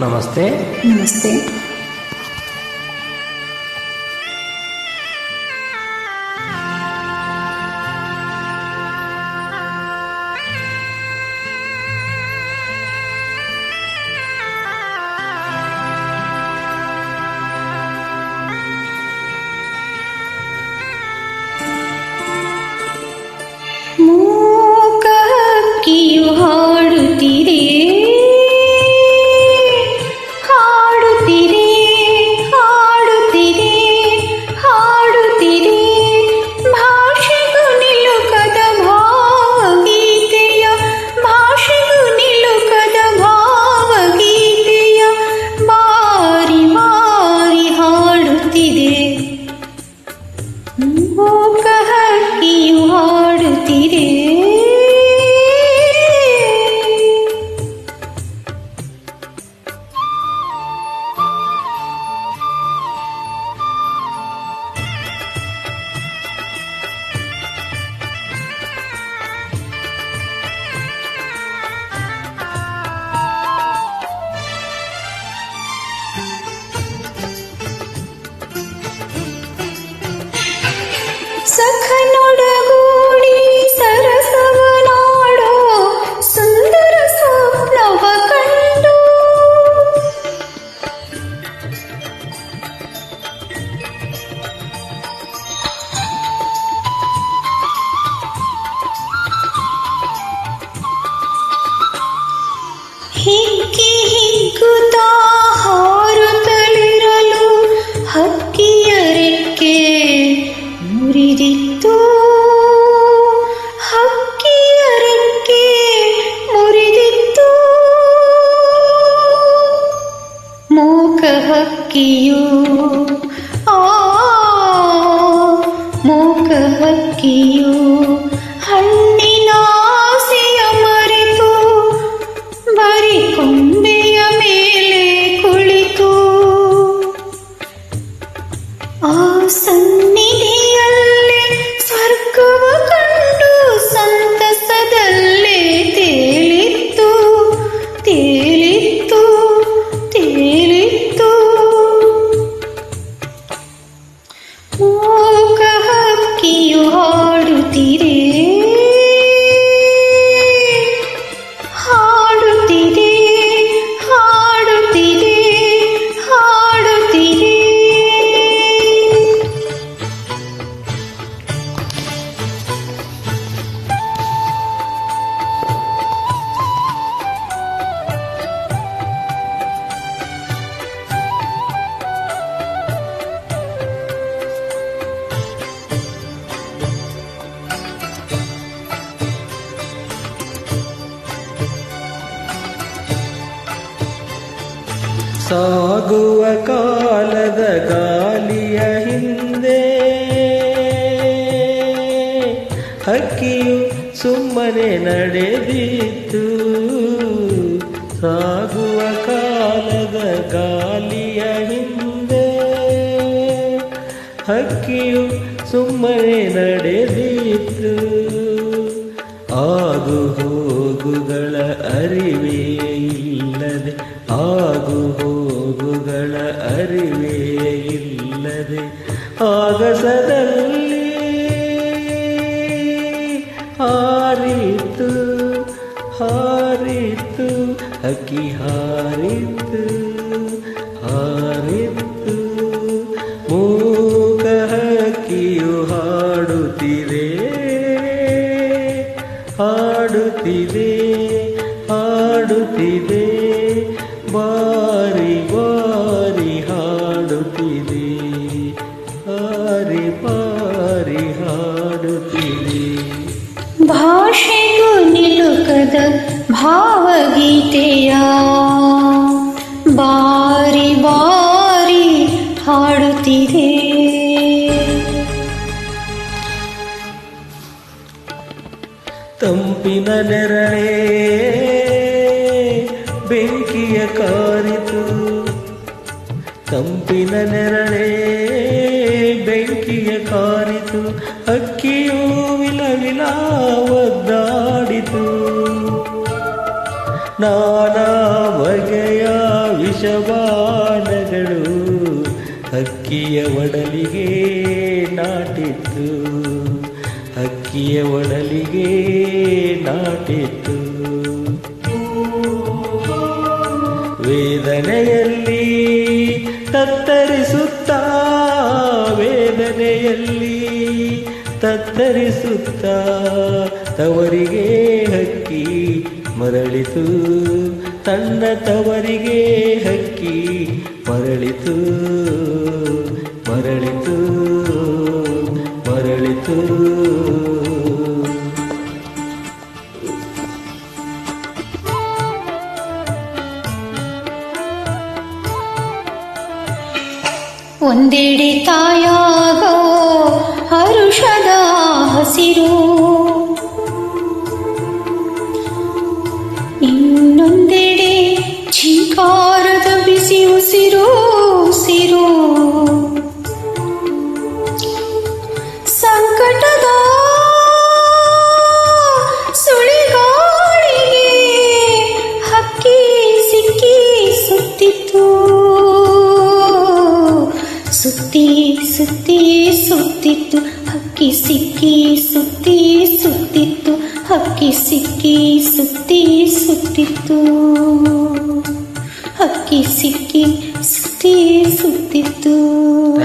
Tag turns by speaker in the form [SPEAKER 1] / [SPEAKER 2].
[SPEAKER 1] నమస్తే. నమస్తే. ಹಕ್ಕಿಯು ಆ ಮೂಕ ಹಕ್ಕಿಯು
[SPEAKER 2] ಸಾಗುವ ಕಾಲದ ಗಾಲಿಯ ಹಿಂದೆ. ಹಕ್ಕಿಯು ಸುಮ್ಮನೆ ನಡೆದಿತ್ತು. ಸಾಗುವ ಕಾಲದ ಗಾಲಿಯ ಹಿಂದೆ. ಹಕ್ಕಿಯು ಸುಮ್ಮನೆ ನಡೆದಿತ್ತು. ಆಗು ಹೋಗುಗಳ ಅರಿವೇ ಇಲ್ಲದೆ ಆಗು ಹೋಗುಗಳ ಅರಿವೇ ಇಲ್ಲದೆ ಆಗಸದಲ್ಲಿ ಹಾರಿತು ಹಾರಿತು ಅಕ್ಕಿ ಹಾರಿತು ಹಾರಿತು ಮೂಕ ಹಕ್ಕಿಯು ಹಾಡುತ್ತಿದೆ ಬಾರಿ ಪಾರಿ ಹಾಡುತ್ತಿದೆ.
[SPEAKER 1] ಭಾಷೆಯು ನಿಲುಕದ ಭಾವಗೀತೆಯ ಬಾರಿ ಬಾರಿ ಹಾಡುತ್ತಿದೆ.
[SPEAKER 2] ತಂಪಿನ ನೆರಳೇ ಬೆಂಕಿಯ ಕಾರಿತು. ತಂಪಿನ ನೆರಳೆ ಬೆಂಕಿಯ ಕಾರಿತು, ಅಕ್ಕಿಯು ವಿಲವಿಲ ಒದ್ದಾಡಿತು. ನಾನಾ ಬಗೆಯ ವಿಷ ವಿಷಬಾಣಗಳು ಅಕ್ಕಿಯ ಒಡಲಿಗೆ ನಾಟಿತ್ತು. ಅಕ್ಕಿಯ ಒಡಲಿಗೆ ನಾಟಿತ್ತು. ವೇದನೆಯಲ್ಲಿ ತತ್ತರಿಸುತ್ತ ತವರಿಗೆ ಹಕ್ಕಿ ಮರಳಿತು ತನ್ನ ತವರಿಗೆ ಹಕ್ಕಿ ಮರಳಿತು.
[SPEAKER 1] ಒಂದೆಡೆ ತಾಯಾಗೋ ಹರುಷದ ಹಸಿರು ಇನ್ನೊಂದೆಡೆ ಛೀಕಾರದ ಹಕ್ಕಿ ಸಿಕ್ಕಿ ಸುತ್ತಿ ಸುತ್ತಿತ್ತು ಹಕ್ಕಿ ಸಿಕ್ಕಿ ಸುತ್ತಿ ಸುತ್ತಿತ್ತು ಹಕ್ಕಿ ಸಿಕ್ಕಿ ಸುತ್ತಿ ಸುತ್ತಿತ್ತು